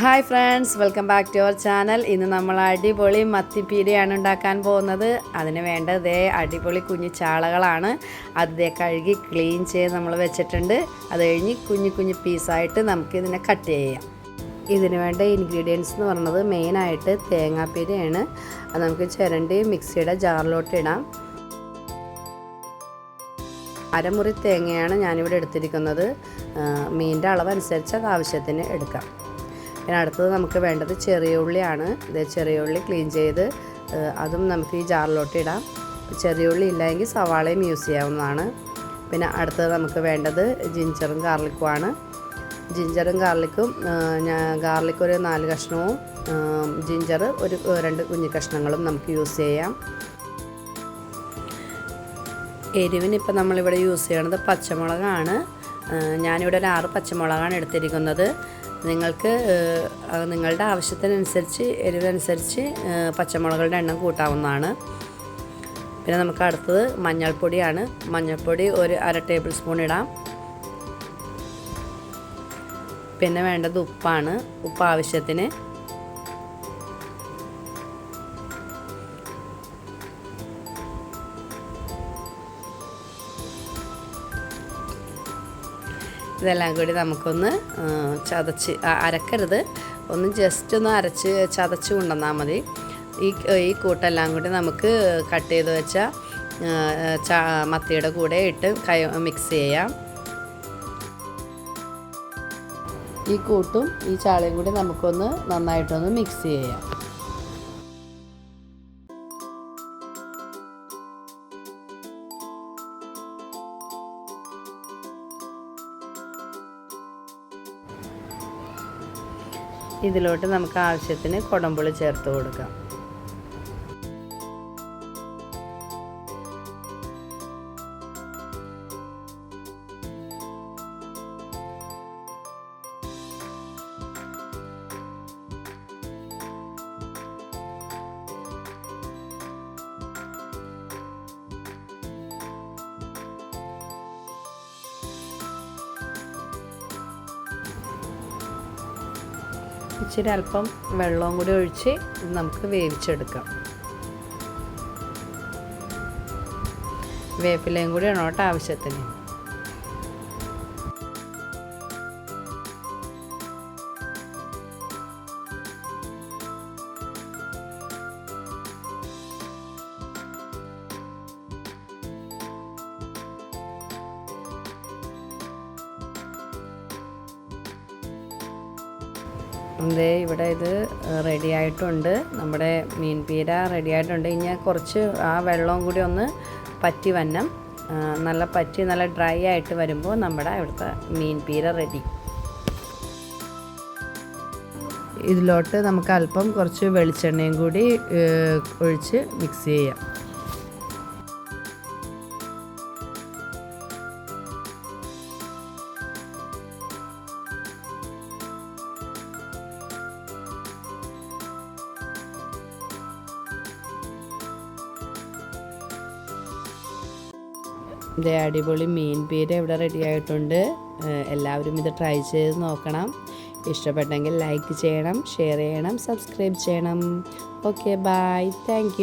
Hi friends welcome back to our channel ഇന്ന് നമ്മൾ അടിപൊളി മത്തിപ്പീരയാണ് ഉണ്ടാക്കാൻ പോകുന്നത്. അതിന് വേണ്ടത് അടിപൊളി കുഞ്ഞു ചാളകളാണ്. അത് കഴുകി ക്ലീൻ ചെയ്ത് നമ്മൾ വെച്ചിട്ടുണ്ട്. അത് കഴിഞ്ഞ് കുഞ്ഞു കുഞ്ഞു പീസായിട്ട് നമുക്ക് ഇതിനെ കട്ട് ചെയ്യാം. ഇതിന് വേണ്ട ഇൻഗ്രീഡിയൻസ് എന്ന് പറയുന്നത് മെയിനായിട്ട് തേങ്ങാപ്പീരയാണ് അത് നമുക്ക് ചിരണ്ടി മിക്സിയുടെ ജാറിലോട്ട് ഇടാം. അരമുറി തേങ്ങയാണ് ഞാനിവിടെ എടുത്തിരിക്കുന്നത്. മീനിന്റെ അളവനുസരിച്ച് അത് ആവശ്യത്തിന് എടുക്കാം. പിന്നെ അടുത്തത് നമുക്ക് വേണ്ടത് ചെറിയ ഉള്ളിയാണ്. ഇത് ചെറിയ ഉള്ളി ക്ലീൻ ചെയ്ത് അതും നമുക്ക് ഈ ജാറിലോട്ട് ഇടാം. ചെറിയ ഉള്ളി ഇല്ലെങ്കിൽ സവാളയും യൂസ് ചെയ്യാവുന്നതാണ്. പിന്നെ അടുത്തത് നമുക്ക് വേണ്ടത് ജിഞ്ചറും ഗാർലിക്കുമാണ് ജിഞ്ചറും ഗാർലിക്കും ഞാൻ ഗാർലിക്ക് ഒരു നാല് കഷ്ണവും ജിഞ്ചർ ഒരു രണ്ട് കുഞ്ഞു കഷ്ണങ്ങളും നമുക്ക് യൂസ് ചെയ്യാം. എരിവിന് ഇപ്പം നമ്മളിവിടെ യൂസ് ചെയ്യണത് പച്ചമുളകാണ്. ഞാനിവിടെ ഒരു ആറ് പച്ചമുളകാണ് എടുത്തിരിക്കുന്നത്. നിങ്ങൾക്ക് നിങ്ങളുടെ ആവശ്യത്തിനനുസരിച്ച് എരിവനുസരിച്ച് പച്ചമുളകളുടെ എണ്ണം കൂട്ടാവുന്നതാണ്. പിന്നെ നമുക്ക് അടുത്തത് മഞ്ഞൾപ്പൊടിയാണ്. മഞ്ഞൾപ്പൊടി ഒരു അര ടേബിൾ സ്പൂൺ ഇടാം. പിന്നെ വേണ്ടത് ഉപ്പാണ്. ഉപ്പ് ആവശ്യത്തിന് ഇതെല്ലാം കൂടി നമുക്കൊന്ന് ചതച്ച് അരക്കരുത്. ഒന്ന് ജസ്റ്റ് ഒന്ന് അരച്ച് ചതച്ച് കൊണ്ടുവന്നാൽ മതി. ഈ ഈ കൂട്ടെല്ലാം കൂടി നമുക്ക് കട്ട് ചെയ്ത് വെച്ച മത്തിയുടെ കൂടെ ഇട്ട് കൈ മിക്സ് ചെയ്യാം. ഈ കൂട്ടും ഈ ചാളയും കൂടി നമുക്കൊന്ന് നന്നായിട്ടൊന്ന് മിക്സ് ചെയ്യാം. ഇതിലോട്ട് നമുക്ക് ആവശ്യത്തിന് കുടമ്പുളി ചേർത്ത് കൊടുക്കാം. ഇച്ചിരി അല്പം വെള്ളവും കൂടി ഒഴിച്ച് നമുക്ക് വേവിച്ചെടുക്കാം. വേപ്പിലയും കൂടി ഇടണോട്ട് ആവശ്യത്തിന്. ദേ ഇവിടെ ഇത് റെഡി ആയിട്ടുണ്ട്. നമ്മുടെ മീൻ പീര റെഡി ആയിട്ടുണ്ട്. ഇനി കുറച്ച് ആ വെള്ളവും കൂടി ഒന്ന് പറ്റി വന്നം നല്ല പറ്റി നല്ല ഡ്രൈ ആയിട്ട് വരുമ്പോൾ നമ്മുടെ ഇവിടുത്തെ മീൻ പീര റെഡി ഇതിലോട്ട് നമുക്ക് അല്പം കുറച്ച് വെളിച്ചെണ്ണയും കൂടി ഒഴിച്ച് മിക്സ് ചെയ്യാം. ഇത് അടിപൊളി മീൻ പീര ഇവിടെ റെഡി ആയിട്ടുണ്ട്. എല്ലാവരും ഇത് ട്രൈ ചെയ്ത് നോക്കണം. ഇഷ്ടപ്പെട്ടെങ്കിൽ ലൈക്ക് ചെയ്യണം ഷെയർ ചെയ്യണം സബ്സ്ക്രൈബ് ചെയ്യണം. Okay bye thank